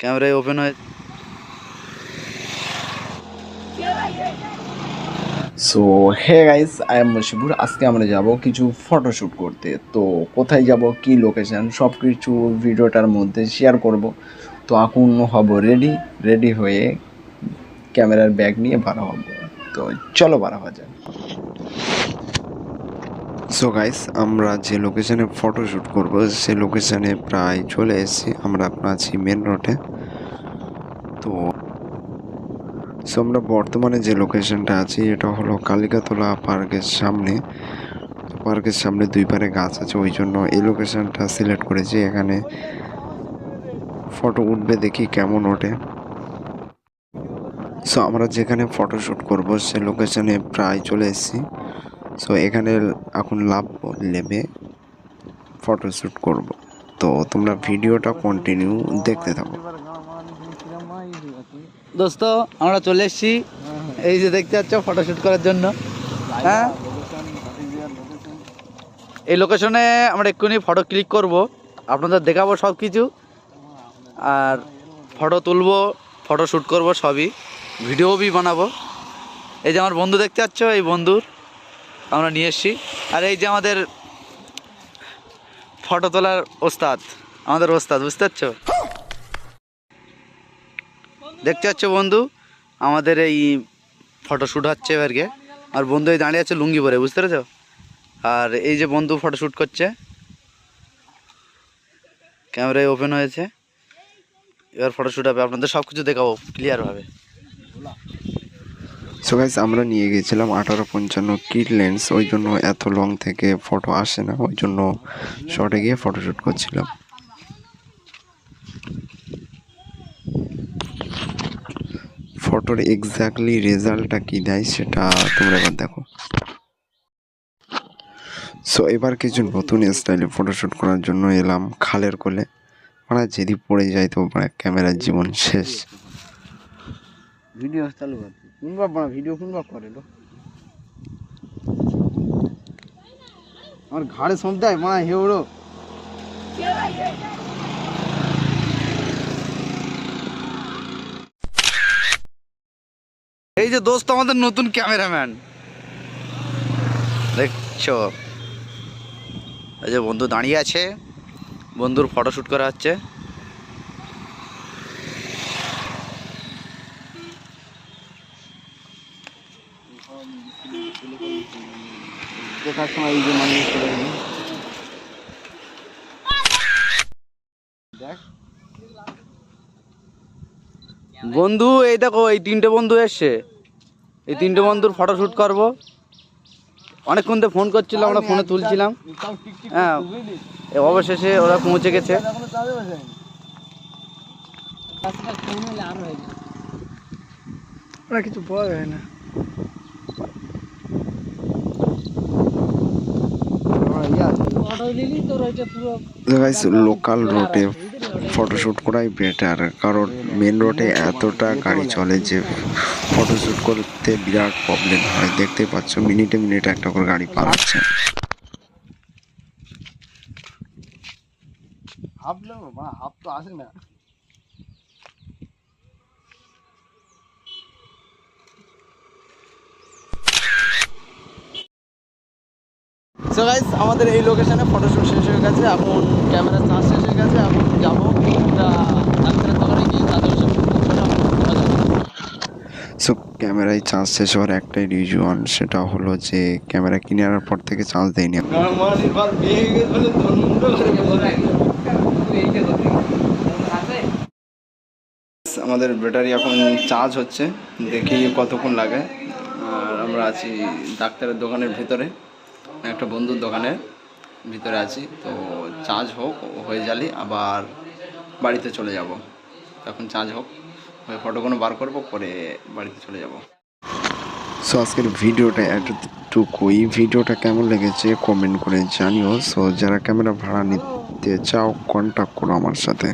ক্যামেরায় ওপেন হয়ে so hey guys I am Moshibur আজকে আমরা যাব কিছু ফটোশ্যুট করতে। তো কোথায় যাব, কি লোকেশন সব কিছু ভিডিওটার মধ্যে শেয়ার করব। তো এখন হব রেডি রেডি হয়ে ক্যামেরার ব্যাগ নিয়ে বার হব। তো চলো বার হওয়া যাক। সো গাইস আমরা যে লোকেশনে ফটোশ্যুট করব, সে লোকেশানে প্রায় চলে এসেছি। আমরা আছি মেন রোডে তো সো আমরা বর্তমানে যে লোকেশনটা আছি, এটা হলো কালিকাতলা পার্কের সামনে। পার্কের সামনে দুই পারে গাছ আছে, ওই জন্য এই লোকেশনটা সিলেক্ট করেছি। এখানে ফটো উঠবে দেখি কেমন ওঠে। সো আমরা যেখানে ফটো শ্যুট করব, সে লোকেশানে প্রায় চলে এসেছি। সো এখানে এখন লাভ নেবে ফটো শ্যুট করব। তো, তোমরা ভিডিওটা কন্টিনিউ দেখতে থাকো। দোস্ত, আমরা চলে এসেছি। এই যে দেখতে পাচ্ছ ফটোশ্যুট করার জন্য। হ্যাঁ? এই লোকেশনে আমরা এক্ষুনি ফটো ক্লিক করব। আপনাদের দেখাবো সব কিছু আর ফটো তুলবো ফটো শ্যুট করব সবই। ভিডিও বানাবো। এই যে আমার বন্ধু দেখতে পাচ্ছ, এই বন্ধুর। আমরা নিয়ে এসেছি। আর এই যে আমাদের ফটো তোলার ওস্তাদ, আমাদের ওস্তাদ, বুঝতে পারছ? দেখতে পাচ্ছ বন্ধু, আমাদের এই ফটোশ্যুট হচ্ছে এবারকে। আর বন্ধু এই দাঁড়িয়ে আছে লুঙ্গি পরে, বুঝতে পেরেছ? আর এই যে বন্ধু ফটোশ্যুট করছে, ক্যামেরায় ওপেন হয়েছে। এবার ফটোশ্যুট হবে, আপনাদের সব কিছু দেখাবো ক্লিয়ারভাবে সো গাইস আমরা নিয়ে গেছিলাম আঠারো পঞ্চান্ন কিট লেন্স, ওই জন্য এত লং থেকে ফটো আসে না, ওই জন্য শর্টে গিয়ে ফটোশ্যুট করছিলাম। ফটোর এক্স্যাক্টলি রেজাল্টটা কি দেয় সেটা তোমরা এবার দেখো। সো এবার কিছু নতুন স্টাইলে ফটোশ্যুট করার জন্য এলাম খালের কোলে। মানে যদি পড়ে যায় তো মানে ক্যামেরার জীবন শেষ। ভিডিও চালু করছে কোনবা বড় ভিডিও কোনবা করে লো আমার ঘাড়ে সন্ধ্যায় মানে হেউড়ো এই যে দোস্ত, আমাদের নতুন ক্যামেরাম্যান। দেখছ? এই যে বন্ধু দাঁড়িয়ে আছে। বন্ধুর ফটো শ্যুট করা হচ্ছে। দেখার সময় এই যে মানুষ বন্ধু, এই দেখো, এই তিনটে বন্ধু এসছে। এই তিনটে বন্ধুর ফটো শ্যুট করব। অনেকক্ষণ তো ফোন করছিল, আমরা ফোনে তুলছিলাম। হ্যাঁ অবশেষে ওরা পৌঁছে গেছে। কিছু না। লোকাল রোডে ফটোশ্যুট করাই বেটার কারণ মেন রোডে এতটা গাড়ি চলে যে ফটোশ্যুট করতে বিরাট প্রবলেম হয়। দেখতে পাচ্ছ, মিনিটে মিনিটে একটা করে গাড়ি হাফ হাফ তো আসে না। সো গাইস আমাদের এই লোকেশনে ফটোশুট শেষ হয়ে গেছে এখন ক্যামেরা চার্জ শেষ হয়ে গেছে এখন যাব ডাক্তারের দোকানে গিয়ে তাদের সো ক্যামেরায় চার্জ শেষ হওয়ার একটাই রিজন সেটা হলো যে ক্যামেরা কিনে আনার পর থেকে চার্জ দেয়নি। আমাদের ব্যাটারি এখন চার্জ হচ্ছে দেখি কতক্ষণ লাগে। আর আমরা আছি ডাক্তারের দোকানের ভেতরে। একটা বন্ধুর দোকানের ভিতরে আছি, তো চার্জ হোক, হয়ে যালি আবার বাড়িতে চলে যাব। তখন চার্জ হোক, হয়ে ফটোগুলো বার করব, করে বাড়িতে চলে যাব। সো আজকের ভিডিওটা এতটুকুই। ভিডিওটা কেমন লেগেছে কমেন্ট করে জানিও। সো যারা ক্যামেরা ভাড়া নিতে চাও কন্ট্যাক্ট করো আমার সাথে।